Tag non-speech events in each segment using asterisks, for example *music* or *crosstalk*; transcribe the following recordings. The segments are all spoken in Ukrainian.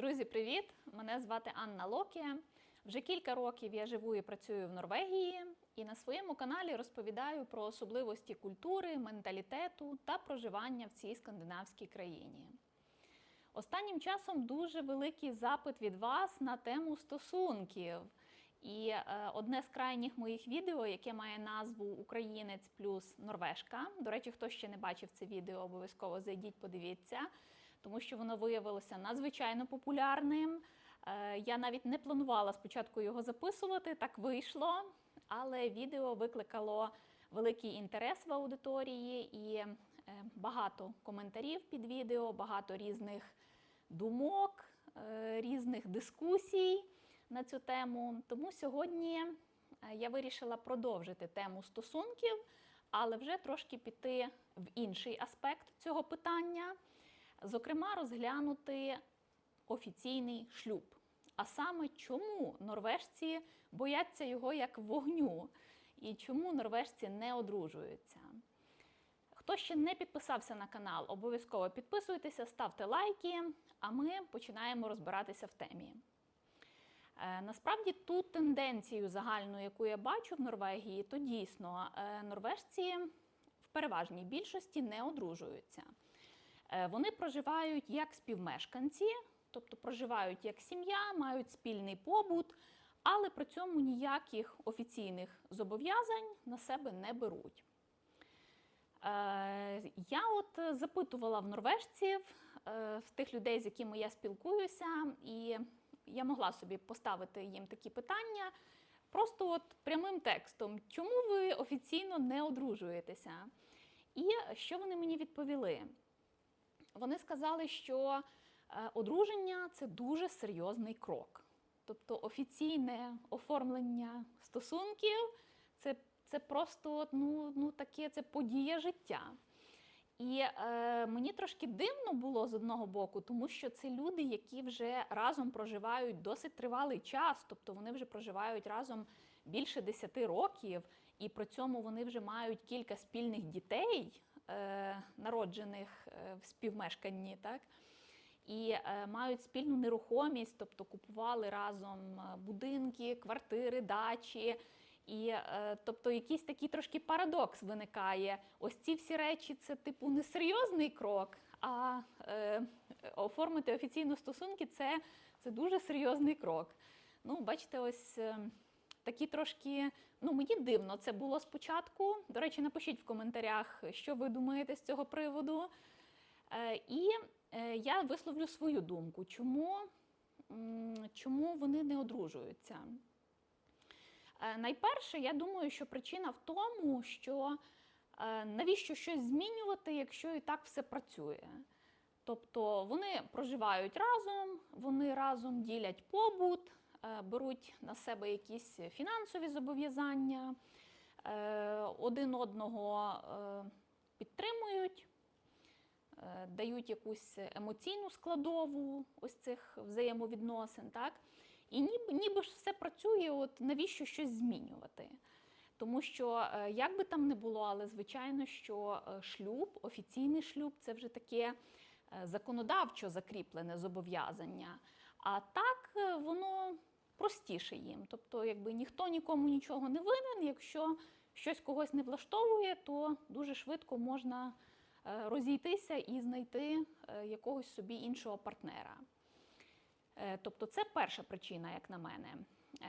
Друзі, привіт! Мене звати Анна Локія. Вже кілька років я живу і працюю в Норвегії, і на своєму каналі розповідаю про особливості культури, менталітету та проживання в цій скандинавській країні. Останнім часом дуже великий запит від вас на тему стосунків. І е, одне з крайніх моїх відео, яке має назву Українець плюс Норвежка. До речі, хто ще не бачив це відео, обов'язково зайдіть, подивіться, тому що воно виявилося надзвичайно популярним. Е, я навіть не планувала спочатку його записувати, так вийшло, але відео викликало великий інтерес в аудиторії і е, багато коментарів під відео, багато різних думок, е, різних дискусій на цю тему. Тому сьогодні я вирішила продовжити тему стосунків, але вже трошки піти в інший аспект цього питання, зокрема, розглянути офіційний шлюб. А саме, чому норвежці бояться його як вогню, і чому норвежці не одружуються. Хто ще не підписався на канал, обов'язково підписуйтеся, ставте лайки, а ми починаємо розбиратися в темі. Е, Насправді ту тенденцію загальну, яку я бачу в Норвегії, то дійсно е, норвежці в переважній більшості не одружуються. Е, Вони проживають як співмешканці, тобто проживають як сім'я, мають спільний побут, але при цьому ніяких офіційних зобов'язань на себе не беруть. Е, Я от запитувала в норвежців, е, в тих людей, з якими я спілкуюся, і я могла собі поставити їм такі питання. Просто от прямим текстом, чому ви офіційно не одружуєтеся? І що вони мені відповіли? Вони сказали, що е, одруження це дуже серйозний крок. Тобто офіційне оформлення стосунків це, це просто ну, ну, таке це подія життя. І е, мені трошки дивно було з одного боку, тому що це люди, які вже разом проживають досить тривалий час, тобто вони вже проживають разом більше 10 років, і при цьому вони вже мають кілька спільних дітей, народжених е, в співмешканні. Так? І е, мають спільну нерухомість, тобто купували разом е, будинки, квартири, дачі. І е, тобто якийсь такий трошки парадокс виникає. Ось ці всі речі це типу несерйозний крок, а е, оформити офіційно стосунки це, це дуже серйозний крок. Ну, бачите, ось. Такі трошки, ну мені дивно це було спочатку. До речі, напишіть в коментарях, що ви думаєте з цього приводу. Е, і е, я висловлю свою думку, чому, чому вони не одружуються. Е, Найперше, я думаю, що причина в тому, що навіщо щось змінювати, якщо і так все працює. Тобто вони проживають разом, вони разом ділять побут, беруть на себе якісь фінансові зобов'язання, е, один одного е, підтримують, е, дають якусь емоційну складову ось цих взаємовідносин. Так? І ніби, ніби ж все працює, от навіщо щось змінювати? Тому що, е, як би там не було, але звичайно, що е, шлюб, офіційний шлюб це вже таке е, законодавчо закріплене зобов'язання. А так е, воно простіше їм. Тобто, якби ніхто нікому нічого не винен, якщо щось когось не влаштовує, то дуже швидко можна е, розійтися і знайти е, якогось собі іншого партнера. Е, Тобто це перша причина, як на мене.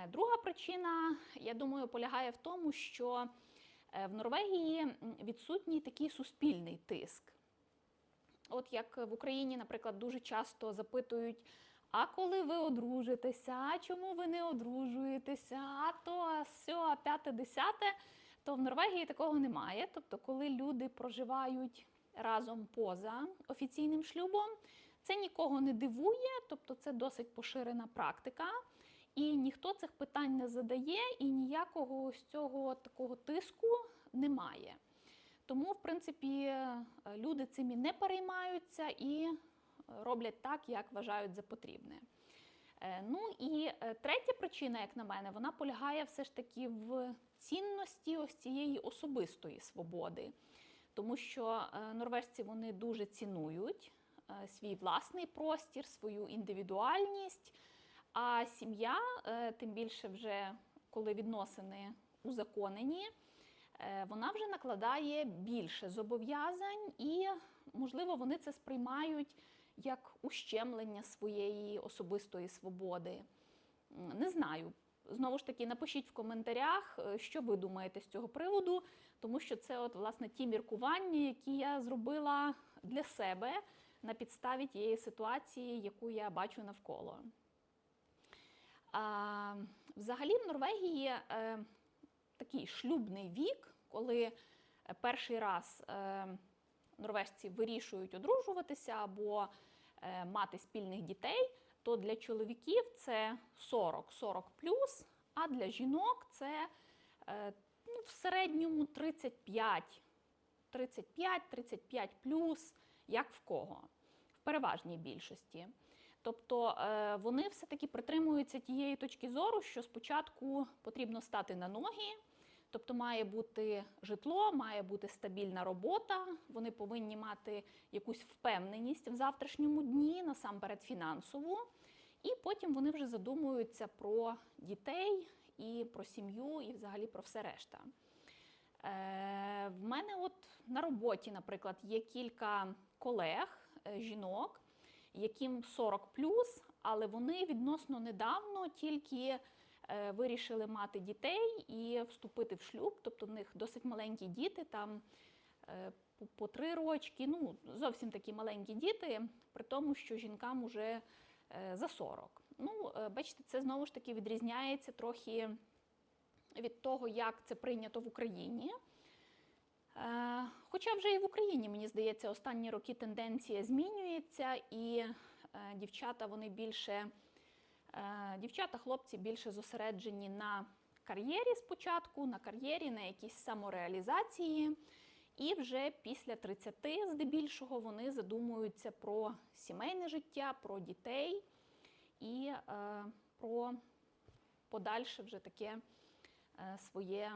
Друга причина, я думаю, полягає в тому, що в Норвегії відсутній такий суспільний тиск. От як в Україні, наприклад, дуже часто запитують: а коли ви одружитеся, а чому ви не одружуєтеся, а то, а сьо, а п'яте, десяте, то в Норвегії такого немає. Тобто, коли люди проживають разом поза офіційним шлюбом, це нікого не дивує, тобто це досить поширена практика. І ніхто цих питань не задає, і ніякого ось цього такого тиску немає. Тому, в принципі, люди цим і не переймаються і роблять так, як вважають за потрібне. Е, Ну і е, третя причина, як на мене, вона полягає все ж таки в цінності ось цієї особистої свободи. Тому що е, норвежці вони дуже цінують свій власний простір, свою індивідуальність. А сім'я, тим більше, вже коли відносини узаконені, вона вже накладає більше зобов'язань, і, можливо, вони це сприймають як ущемлення своєї особистої свободи. Не знаю. Знову ж таки, напишіть в коментарях, е, що ви думаєте з цього приводу, тому що це, от, власне, ті міркування, які я зробила для себе на підставі тієї ситуації, яку я бачу навколо. А, взагалі, в Норвегії е, такий шлюбний вік, коли е, перший раз е, норвежці вирішують одружуватися або мати спільних дітей, то для чоловіків це 40-40 плюс, а для жінок це е, ну, в середньому 35, 35-35 плюс, як в кого, в переважній більшості. Тобто е, вони все-таки притримуються тієї точки зору, що спочатку потрібно стати на ноги, тобто має бути житло, має бути стабільна робота, вони повинні мати якусь впевненість в завтрашньому дні, насамперед фінансову, і потім вони вже задумуються про дітей і про сім'ю, і взагалі про все решта. Е, в мене от на роботі, наприклад, є кілька колег, е, жінок, яким 40 плюс, але вони відносно недавно тільки вирішили мати дітей і вступити в шлюб. Тобто в них досить маленькі діти, там е, по- три рочки, ну зовсім такі маленькі діти, при тому, що жінкам уже е, за 40. Ну, е, бачите, це знову ж таки відрізняється трохи від того, як це прийнято в Україні. Е, Хоча вже і в Україні, мені здається, останні роки тенденція змінюється, і е, дівчата вони більше, е, дівчата, хлопці більше зосереджені на кар'єрі спочатку, на кар'єрі, на якійсь самореалізації. І вже після 30, здебільшого, вони задумуються про сімейне життя, про дітей і е, про подальше вже таке е, своє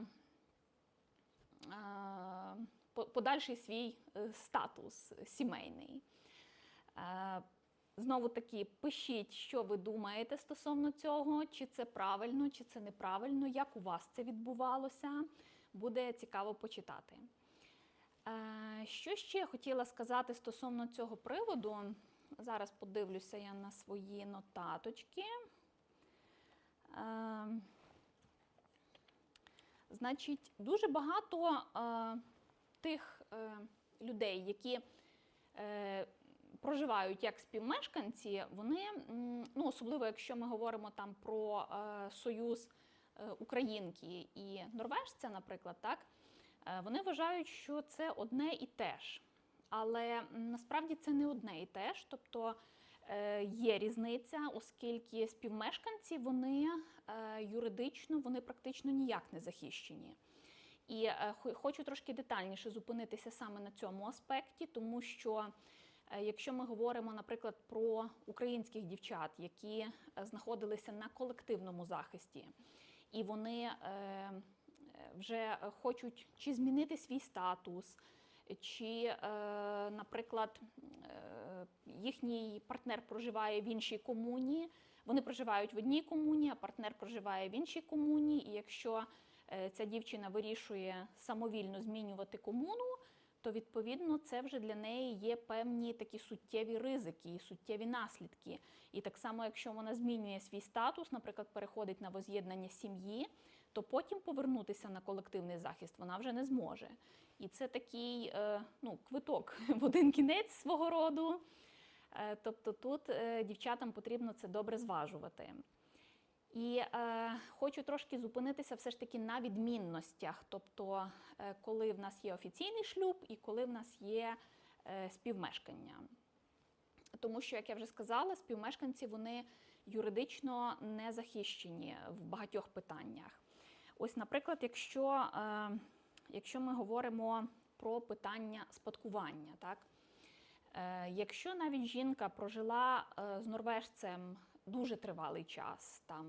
е, подальший свій е, статус сімейний. Е, Знову таки, пишіть, що ви думаєте стосовно цього, чи це правильно, чи це неправильно, як у вас це відбувалося. Буде цікаво почитати. Е, Що ще хотіла сказати стосовно цього приводу? Зараз подивлюся я на свої нотаточки. Е, Значить, дуже багато е, тих людей, які проживають як співмешканці, вони, ну, особливо якщо ми говоримо там про е, союз е, українки і норвежця, наприклад, так, е, вони вважають, що це одне і те ж. Але насправді це не одне і те ж. Тобто є різниця, оскільки співмешканці вони юридично вони практично ніяк не захищені. І хочу трошки детальніше зупинитися саме на цьому аспекті, тому що якщо ми говоримо, наприклад, про українських дівчат, які е, знаходилися на колективному захисті, і вони е, е, вже хочуть чи змінити свій статус, чи, е, наприклад, е, їхній партнер проживає в іншій комуні, вони проживають в одній комуні, а партнер проживає в іншій комуні. І якщо е, ця дівчина вирішує самовільно змінювати комуну, то відповідно це вже для неї є певні такі суттєві ризики і суттєві наслідки. І так само, якщо вона змінює свій статус, наприклад, переходить на воз'єднання сім'ї, то потім повернутися на колективний захист вона вже не зможе. І це такий е, ну, квиток *laughs* в один кінець свого роду. Е, Тобто тут е, дівчатам потрібно це добре зважувати. І е, хочу трошки зупинитися все ж таки на відмінностях, тобто е, коли в нас є офіційний шлюб і коли в нас є е, співмешкання. Тому що, як я вже сказала, співмешканці вони юридично не захищені в багатьох питаннях. Ось, наприклад, якщо, е, якщо ми говоримо про питання спадкування, так? Е, Якщо навіть жінка прожила е, з норвежцем дуже тривалий час, там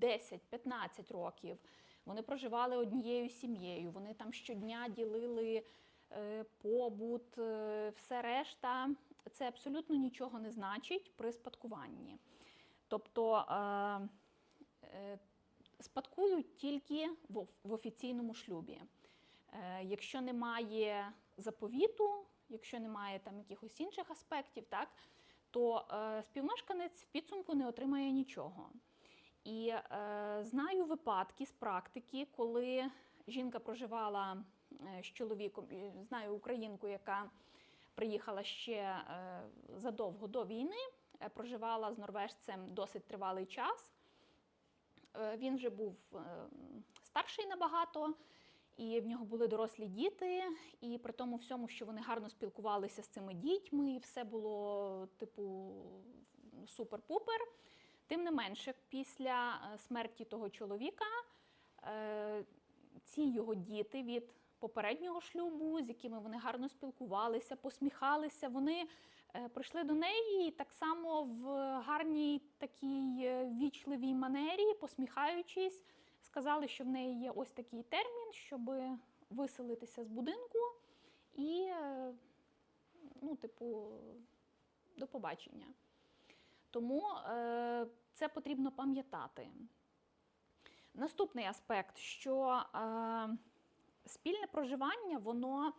10-15 років, вони проживали однією сім'єю, вони там щодня ділили е, побут, е, все решта, це абсолютно нічого не значить при спадкуванні. Тобто е, спадкують тільки в, офіційному шлюбі. Якщо немає заповіту, якщо немає там якихось інших аспектів, так, то е, співмешканець в підсумку не отримає нічого. І е, знаю випадки з практики, коли жінка проживала е, з чоловіком, знаю українку, яка приїхала ще е, задовго до війни, проживала з норвежцем досить тривалий час. Він вже був старший набагато, і в нього були дорослі діти. І при тому всьому, що вони гарно спілкувалися з цими дітьми, і все було типу супер-пупер. Тим не менше, після е, смерті того чоловіка е, ці його діти від попереднього шлюбу, з якими вони гарно спілкувалися, посміхалися, вони е, прийшли до неї так само в гарній такій вічливій манері, посміхаючись, сказали, що в неї є ось такий термін, щоб виселитися з будинку і, е, ну, типу, до побачення. Тому е, це потрібно пам'ятати. Наступний аспект, що е, спільне проживання, воно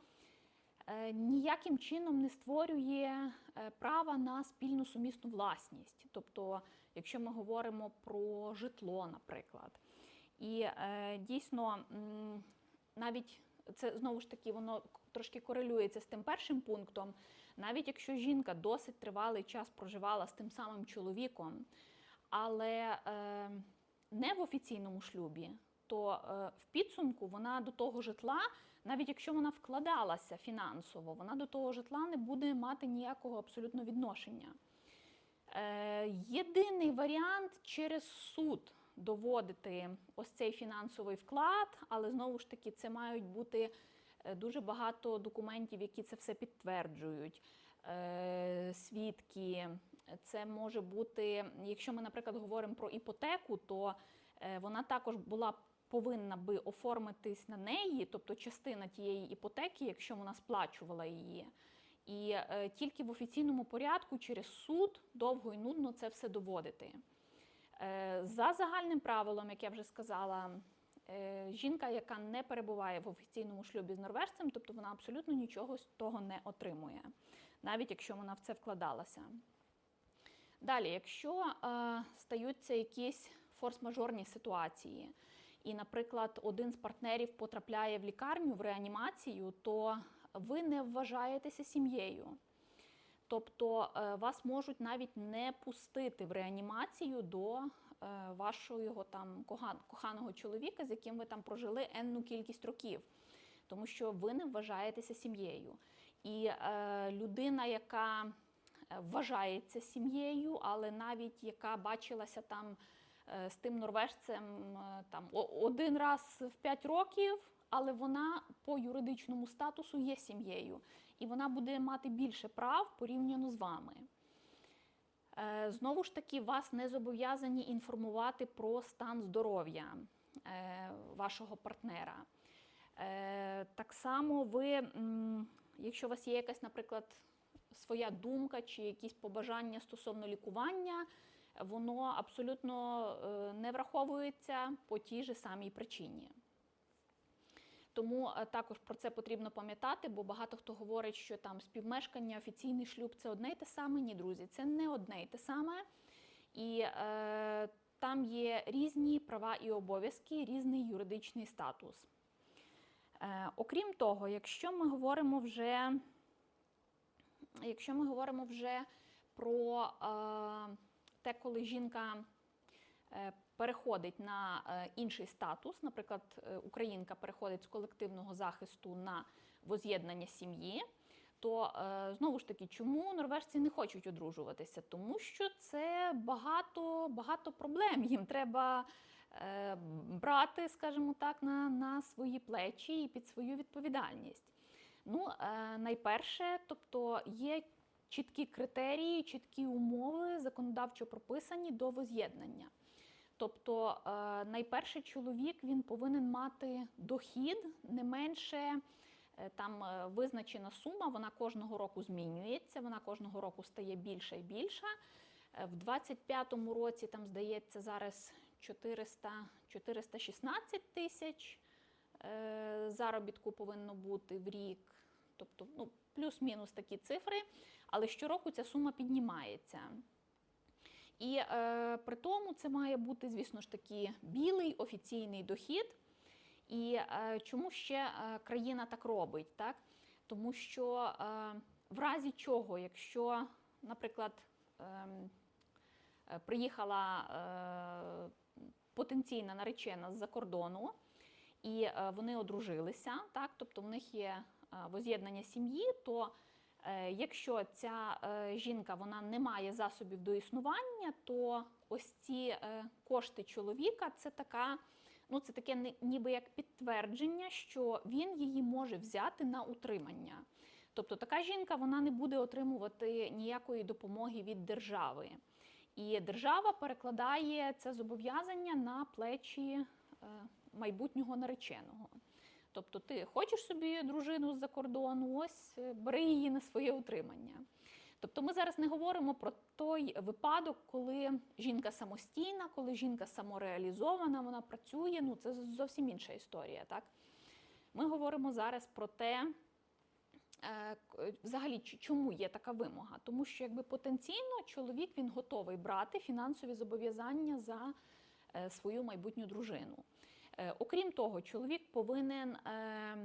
е, ніяким чином не створює е, права на спільну сумісну власність. Тобто, якщо ми говоримо про житло, наприклад. І е, дійсно, навіть це знову ж таки воно трошки корелюється з тим першим пунктом. Навіть якщо жінка досить тривалий час проживала з тим самим чоловіком, але е, не в офіційному шлюбі, то е, в підсумку вона до того житла, навіть якщо вона вкладалася фінансово, вона до того житла не буде мати ніякого абсолютно відношення. Е, єдиний варіант через суд доводити ось цей фінансовий вклад, але знову ж таки це мають бути е, дуже багато документів, які це все підтверджують. Е, Свідки, це може бути, якщо ми, наприклад, говоримо про іпотеку, то е, вона також була повинна би оформитись на неї, тобто частина тієї іпотеки, якщо вона сплачувала її. І тільки в офіційному порядку через суд довго і нудно це все доводити. Е, за загальним правилом, як я вже сказала, е, жінка, яка не перебуває в офіційному шлюбі з норвежцем, тобто вона абсолютно нічого з того не отримує, навіть якщо вона в це вкладалася. Далі, якщо е, стаються якісь форс-мажорні ситуації, і, наприклад, один з партнерів потрапляє в лікарню в реанімацію, то ви не вважаєтеся сім'єю. Тобто е, вас можуть навіть не пустити в реанімацію до е, вашого там коханого чоловіка, з яким ви там прожили енну кількість років, тому що ви не вважаєтеся сім'єю. І е, людина, яка е, вважається сім'єю, але навіть яка бачилася там з тим норвежцем там один раз в 5 років, але вона по юридичному статусу є сім'єю, і вона буде мати більше прав порівняно з вами. Е, Знову ж таки, вас не зобов'язані інформувати про стан здоров'я е, вашого партнера. Е, Так само ви, якщо у вас є якась, наприклад, своя думка чи якісь побажання стосовно лікування, воно абсолютно не враховується по тій же самій причині. Тому е, також про це потрібно пам'ятати, бо багато хто говорить, що там співмешкання, офіційний шлюб це одне й те саме. Ні, друзі, це не одне й те саме. І е, там є різні права і обов'язки, різний юридичний статус. Е, окрім того, якщо ми говоримо вже, якщо ми говоримо вже про е, те, коли жінка е, переходить на е, інший статус, наприклад, е, українка переходить з колективного захисту на воз'єднання сім'ї, то е, знову ж таки, чому норвежці не хочуть одружуватися? Тому що це багато, багато проблем. Їм треба брати, скажімо так, на, на свої плечі і під свою відповідальність. Ну, найперше, тобто є чіткі критерії, чіткі умови, законодавчо прописані до воз'єднання. Тобто, е, найперше чоловік він повинен мати дохід не менше Е, Там е, визначена сума, вона кожного року змінюється, вона кожного року стає більша і більша. В 25-му році там здається зараз 400, 416 тисяч заробітку повинно бути в рік. Тобто, ну, плюс-мінус такі цифри, але щороку ця сума піднімається. І е, при тому це має бути, звісно ж таки, білий офіційний дохід. І е, чому ще е, країна так робить? Так? Тому що е, в разі чого, якщо, наприклад, ем, е, приїхала е, потенційна наречена з-за кордону, і е, вони одружилися, так? тобто в них є е, воз'єднання сім'ї, то якщо ця е, жінка вона не має засобів до існування, то ось ці е, кошти чоловіка це така. Ну, це таке ніби як підтвердження, що він її може взяти на утримання. Тобто така жінка вона не буде отримувати ніякої допомоги від держави. І держава перекладає це зобов'язання на плечі е, майбутнього нареченого. Тобто, ти хочеш собі дружину з-за кордону, ось е, бери її на своє утримання. Тобто ми зараз не говоримо про той випадок, коли жінка самостійна, коли жінка самореалізована, вона працює. Ну це зовсім інша історія. Так? Ми говоримо зараз про те, е, взагалі, чому є така вимога? Тому що якби потенційно чоловік він готовий брати фінансові зобов'язання за е, свою майбутню дружину. Е, Окрім того, чоловік повинен, е,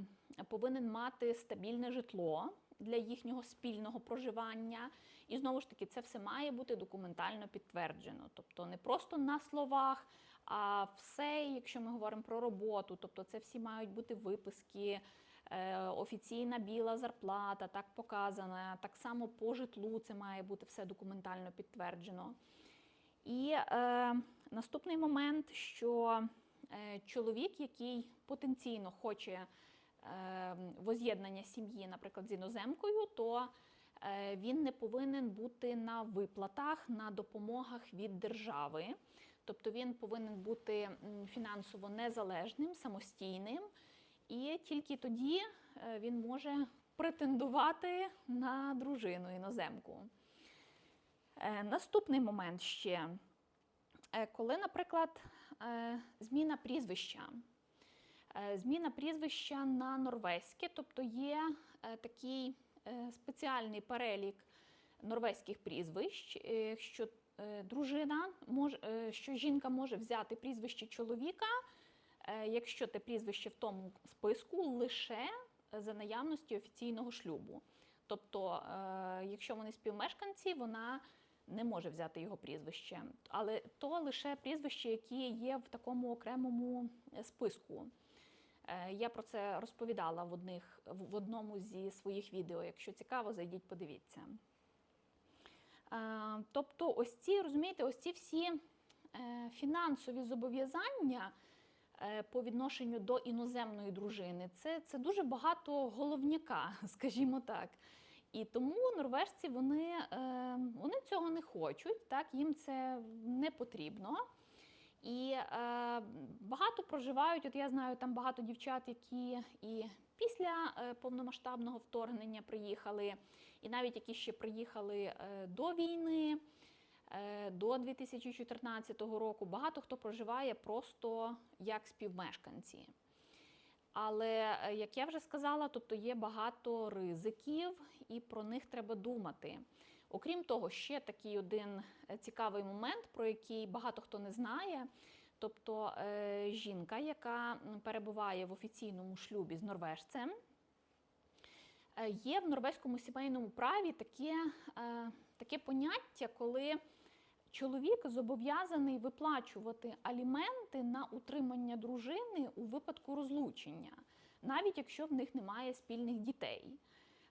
повинен мати стабільне житло для їхнього спільного проживання. І знову ж таки, це все має бути документально підтверджено. Тобто не просто на словах, а все, якщо ми говоримо про роботу, тобто це всі мають бути виписки, е, офіційна біла зарплата, так показана. Так само по житлу це має бути все документально підтверджено. І е, наступний момент, що чоловік, який потенційно хоче е, воз'єднання сім'ї, наприклад, з іноземкою, то е, він не повинен бути на виплатах, на допомогах від держави. Тобто він повинен бути фінансово незалежним, самостійним, і тільки тоді е, він може претендувати на дружину іноземку. Е, Наступний момент ще, Е, коли, наприклад, е, зміна прізвища. Е, Зміна прізвища на норвезьке, тобто є е, такий е, спеціальний перелік норвезьких прізвищ, е, що е, дружина може, е, що жінка може взяти прізвище чоловіка, е, якщо те прізвище в тому списку лише за наявності офіційного шлюбу. Тобто, е, якщо вони співмешканці, вона не може взяти його прізвище, але то лише прізвище, які є в такому окремому е, списку. Е, Я про це розповідала в, одних, в одному зі своїх відео. Якщо цікаво, зайдіть, подивіться. Е, Тобто, ось ці, розумієте, ось ці всі фінансові зобов'язання по відношенню до іноземної дружини, це, це дуже багато головняка, *laughs* скажімо так. І тому норвежці вони, е, вони цього не хочуть, так, їм це не потрібно. І е, багато проживають. От я знаю, там багато дівчат, які і після е, повномасштабного вторгнення приїхали, і навіть які ще приїхали е, до війни, до 2014 року. Багато хто проживає просто як співмешканці. Але, е, як я вже сказала, тобто є багато ризиків, і про них треба думати. Окрім того, ще такий один е, цікавий момент, про який багато хто не знає. Тобто е, жінка, яка перебуває в офіційному шлюбі з норвежцем, є в норвезькому сімейному праві таке, таке поняття, коли чоловік зобов'язаний виплачувати аліменти на утримання дружини у випадку розлучення, навіть якщо в них немає спільних дітей.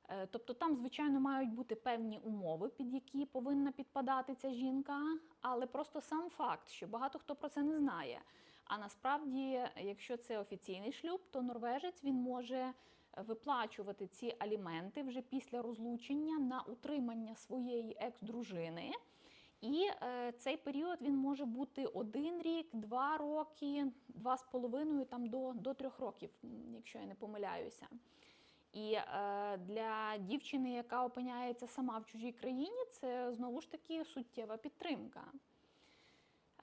Е, Тобто там, звичайно, мають бути певні умови, під які повинна підпадати ця жінка, але просто сам факт, що багато хто про це не знає. А насправді, якщо це офіційний шлюб, то норвежець він може е, виплачувати ці аліменти вже після розлучення на утримання своєї екс-дружини. І е, цей період він може бути один рік, два роки, два з половиною там до, до трьох років, якщо я не помиляюся. І е, для дівчини, яка опиняється сама в чужій країні, це знову ж таки суттєва підтримка.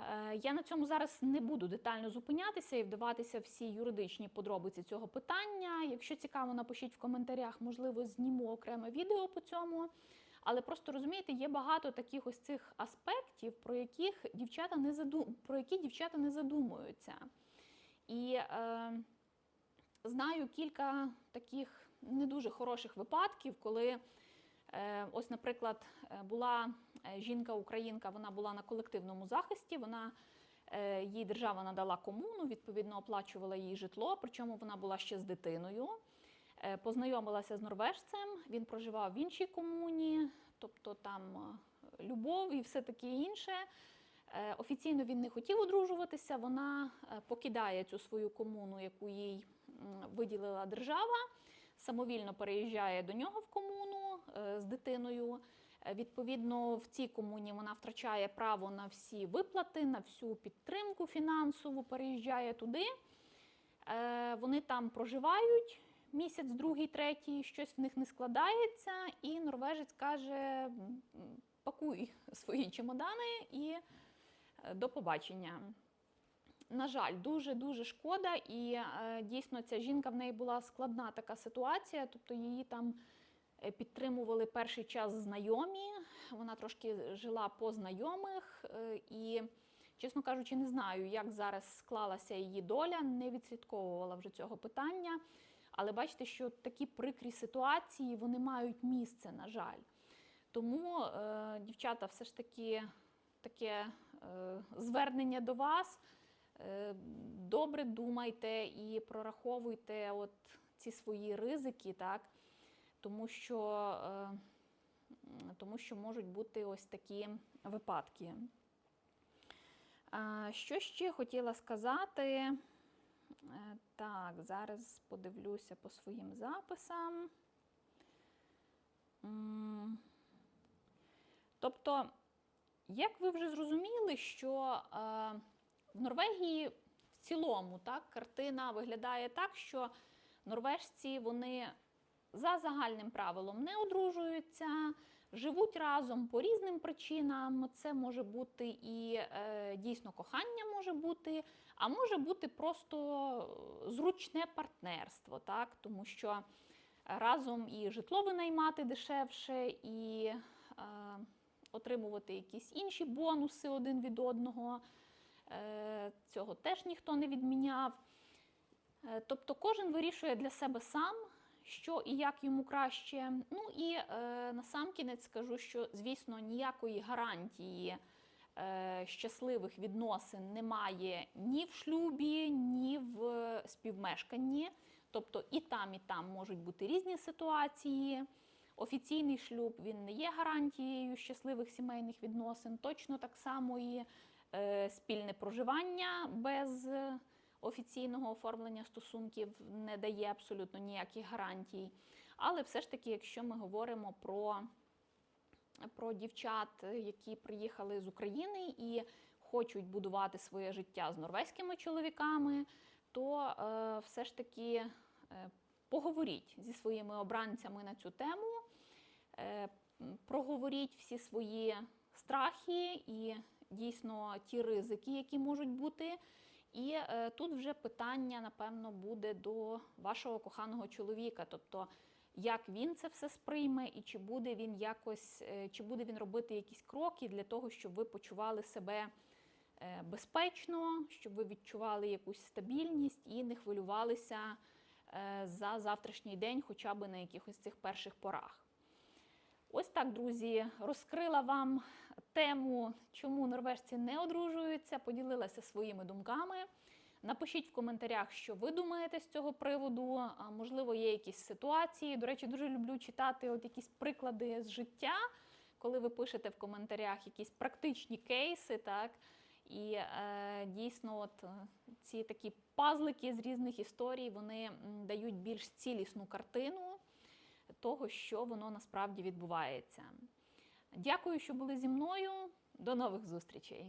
Е, Я на цьому зараз не буду детально зупинятися і вдаватися всі юридичні подробиці цього питання. Якщо цікаво, напишіть в коментарях, можливо, зніму окреме відео по цьому. Але просто розумієте, є багато таких ось цих аспектів, про яких дівчата не задум... про які дівчата не задумуються. І е, знаю кілька таких не дуже хороших випадків, коли е, ось, наприклад, е, була е, жінка-українка, вона була на колективному захисті. Вона їй держава надала комуну, відповідно оплачувала їй житло, причому вона була ще з дитиною. Е, Познайомилася з норвежцем, він проживав в іншій комуні, тобто там е, любов і все таке інше. Е, Офіційно він не хотів одружуватися. Вона покидає цю свою комуну, яку їй виділила держава, самовільно переїжджає до нього в комуну з дитиною. Відповідно, в цій комуні вона втрачає право на всі виплати, на всю підтримку фінансову, переїжджає туди. Вони там проживають місяць, другий, третій, щось в них не складається, і норвежець каже: пакуй *laughs* свої чемодани і е, до побачення. На жаль, дуже дуже шкода, і е, дійсно ця жінка в неї була складна така ситуація, тобто її там е, підтримували перший час знайомі. Вона трошки жила по знайомих, і, чесно кажучи, не знаю, як зараз склалася її доля, не відслідковувала вже цього питання. Але бачите, що такі прикрі ситуації вони мають місце, на жаль. Тому, е, дівчата, все ж таки таке е, звернення до вас. Е, добре думайте і прораховуйте от ці свої ризики, так? тому, що, е, тому що можуть бути ось такі випадки. А, Що ще хотіла сказати? Е, Так, зараз подивлюся по своїм записам. Тобто, як ви вже зрозуміли, що е, в Норвегії в цілому так, картина виглядає так, що норвежці вони за загальним правилом не одружуються, живуть разом по різним причинам. Це може бути і е, дійсно кохання може бути, а може бути просто зручне партнерство, так, тому що разом і житло винаймати дешевше, і е, отримувати якісь інші бонуси один від одного. Е, Цього теж ніхто не відміняв. Е, Тобто кожен вирішує для себе сам, що і як йому краще. Ну і е, насамкінець скажу, що, звісно, ніякої гарантії е, щасливих відносин немає ні в шлюбі, ні в співмешканні. Тобто і там, і там можуть бути різні ситуації. Офіційний шлюб він не є гарантією щасливих сімейних відносин. Точно так само і е, спільне проживання без офіційного оформлення стосунків не дає абсолютно ніяких гарантій. Але все ж таки, якщо ми говоримо про, про дівчат, які приїхали з України і хочуть будувати своє життя з норвезькими чоловіками, то е, все ж таки е, поговоріть зі своїми обранцями на цю тему, е, проговоріть всі свої страхи і дійсно ті ризики, які можуть бути. І е, тут вже питання, напевно, буде до вашого коханого чоловіка, тобто як він це все сприйме, і чи буде він якось, е, чи буде він робити якісь кроки для того, щоб ви почували себе е, безпечно, щоб ви відчували якусь стабільність і не хвилювалися е, за завтрашній день, хоча б на якихось цих перших порах. Ось так, друзі, розкрила вам тему, чому норвежці не одружуються, поділилася своїми думками. Напишіть в коментарях, що ви думаєте з цього приводу. Можливо, є якісь ситуації. До речі, дуже люблю читати от якісь приклади з життя, коли ви пишете в коментарях якісь практичні кейси, так. І е, дійсно, от е, ці такі пазлики з різних історій вони дають більш цілісну картину того, що воно насправді відбувається. Дякую, що були зі мною. До нових зустрічей!